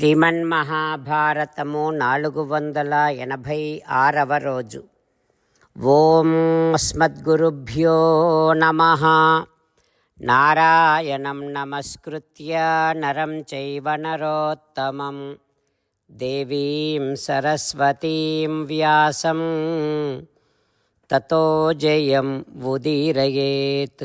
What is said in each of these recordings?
శ్రీమన్మహాభారతము నాలుగు వందల ఎనభై ఆరవ రోజు. ఓం అస్మద్గురుభ్యో నమ. నారాయణం నమస్కృత్య నరం చైవ నరోత్తమం. దేవీం సరస్వతీం వ్యాసం. తతో జయం ఉదీరయేత్.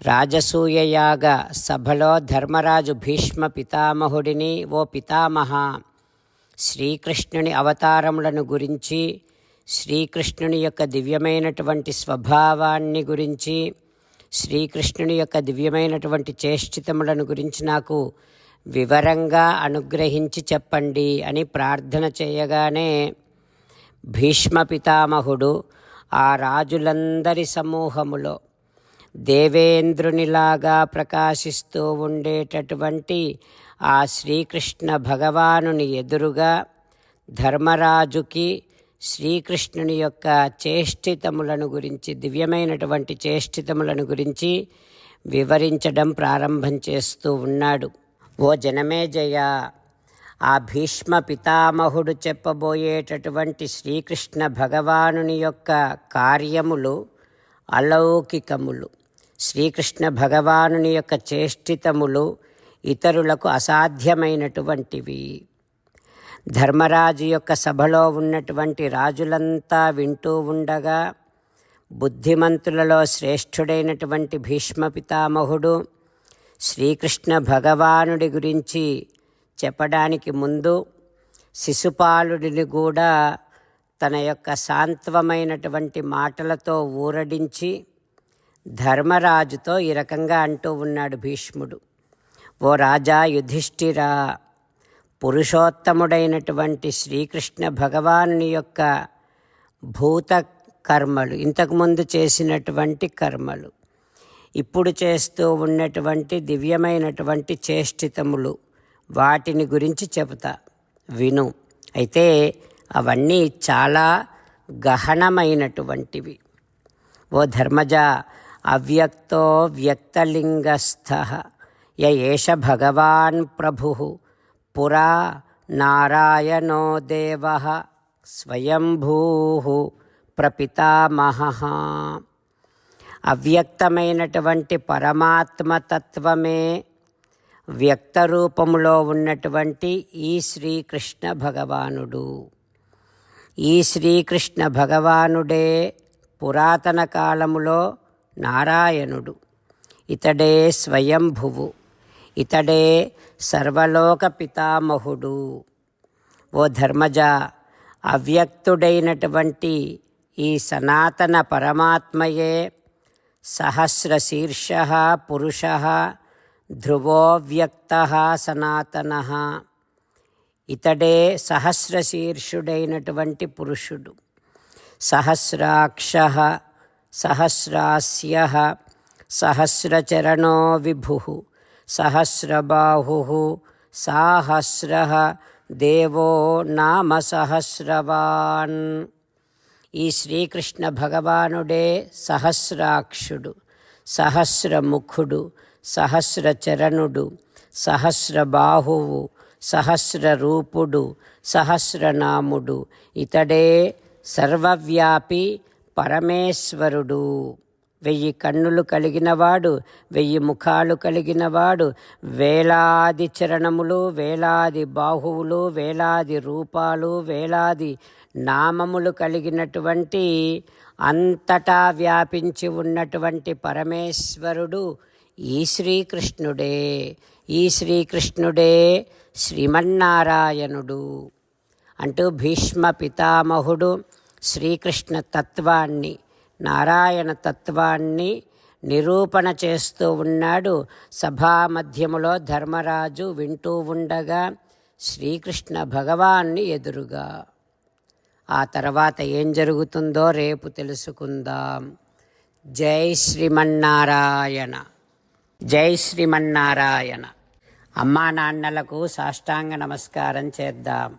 రాజసూయయాగ సభలో ధర్మరాజు భీష్మ పితామహుడిని ఓ పితామహ. శ్రీకృష్ణుని అవతారములను గురించి శ్రీకృష్ణుని యొక్క దివ్యమైనటువంటి స్వభావాన్ని గురించి శ్రీకృష్ణుని యొక్క దివ్యమైనటువంటి చేష్టితములను గురించి నాకు వివరంగా అనుగ్రహించి చెప్పండి అని ప్రార్థన చేయగానే భీష్మ పితామహుడు ఆ రాజులందరి సమూహములో దేవేంద్రునిలాగా ప్రకాశిస్తూ ఉండేటటువంటి ఆ శ్రీకృష్ణ భగవానుని ఎదురుగా ధర్మరాజుకి శ్రీకృష్ణుని యొక్క చేష్టితములను గురించి దివ్యమైనటువంటి చేష్టితములను గురించి వివరించడం ప్రారంభం చేస్తూ ఉన్నాడు. ఓ జనమేజయ ఆ భీష్మ పితామహుడు చెప్పబోయేటటువంటి శ్రీకృష్ణ భగవానుని యొక్క కార్యములు అలౌకికములు. శ్రీకృష్ణ భగవానుని యొక్క చేష్టితములు ఇతరులకు అసాధ్యమైనటువంటివి. ధర్మరాజు యొక్క సభలో ఉన్నటువంటి రాజులంతా వింటూ ఉండగా బుద్ధిమంతులలో శ్రేష్ఠుడైనటువంటి భీష్మ పితామహుడు శ్రీకృష్ణ భగవానుడి గురించి చెప్పడానికి ముందు శిశుపాలుడిని కూడా తన యొక్క సాంత్వమైనటువంటి మాటలతో ఊరడించి ధర్మరాజుతో ఈ రకంగా అంటూ ఉన్నాడు భీష్ముడు. ఓ రాజా యుధిష్ఠిరా పురుషోత్తముడైనటువంటి శ్రీకృష్ణ భగవాను యొక్క భూత కర్మలు ఇంతకుముందు చేసినటువంటి కర్మలు ఇప్పుడు చేస్తూ ఉన్నటువంటి దివ్యమైనటువంటి చేష్టితములు వాటిని గురించి చెబుతా విను. అయితే అవన్నీ చాలా గహనమైనటువంటివి. ఓ ధర్మజ అవ్యక్తో వ్యక్తలింగస్థ ఏష భగవాన్ ప్రభు పురా నారాయణో దేవ స్వయంభూ ప్రపితామహ. అవ్యక్తమైనటువంటి పరమాత్మతత్వమే వ్యక్త రూపములో ఉన్నటువంటి ఈ శ్రీకృష్ణ భగవానుడు. ఈ శ్రీకృష్ణ భగవానుడే పురాతన కాలములో నారాయణుడు. ఇతడే స్వయంభువు. ఇతడే సర్వలోక పితామహుడు. ఓ ధర్మజ అవ్యక్తుడైనటువంటి ఈ సనాతన పరమాత్మయే సహస్రశీర్ష పురుష ధ్రువోవ్యక్త సనాతన. ఇతడే సహస్రశీర్షుడైనటువంటి పురుషుడు. సహస్రాక్ష సహస్రాస్య సహస్రచరణో విభు సహస్రబాహు సాహస్ర దేవో నామ సహస్రవాన్. ఈ శ్రీకృష్ణ భగవానుడే సహస్రాక్షుడు సహస్రముఖుడు సహస్రచరణుడు సహస్రబాహువు సహస్రరూపుడు సహస్రనాముడు ఇతడే సర్వవ్యాపి పరమేశ్వరుడు. వెయ్యి కన్నులు కలిగినవాడు వెయ్యి ముఖాలు కలిగినవాడు వేలాది చరణములు వేలాది బాహువులు వేలాది రూపాలు వేలాది నామములు కలిగినటువంటి అంతటా వ్యాపించి ఉన్నటువంటి పరమేశ్వరుడు ఈ శ్రీకృష్ణుడే. ఈ శ్రీకృష్ణుడే శ్రీమన్నారాయణుడు. అంటూ భీష్మ పితామహుడు శ్రీకృష్ణ తత్వాన్ని నారాయణ తత్వాన్ని నిరూపణ చేస్తూ ఉన్నాడు. సభా మధ్యములో ధర్మరాజు వింటూ ఉండగా శ్రీకృష్ణ భగవాన్ని ఎదురుగా. ఆ తర్వాత ఏం జరుగుతుందో రేపు తెలుసుకుందాం. జై శ్రీమన్నారాయణ. జై శ్రీమన్నారాయణ. అమ్మా నాన్నలకు సాష్టాంగ నమస్కారం చేద్దాం.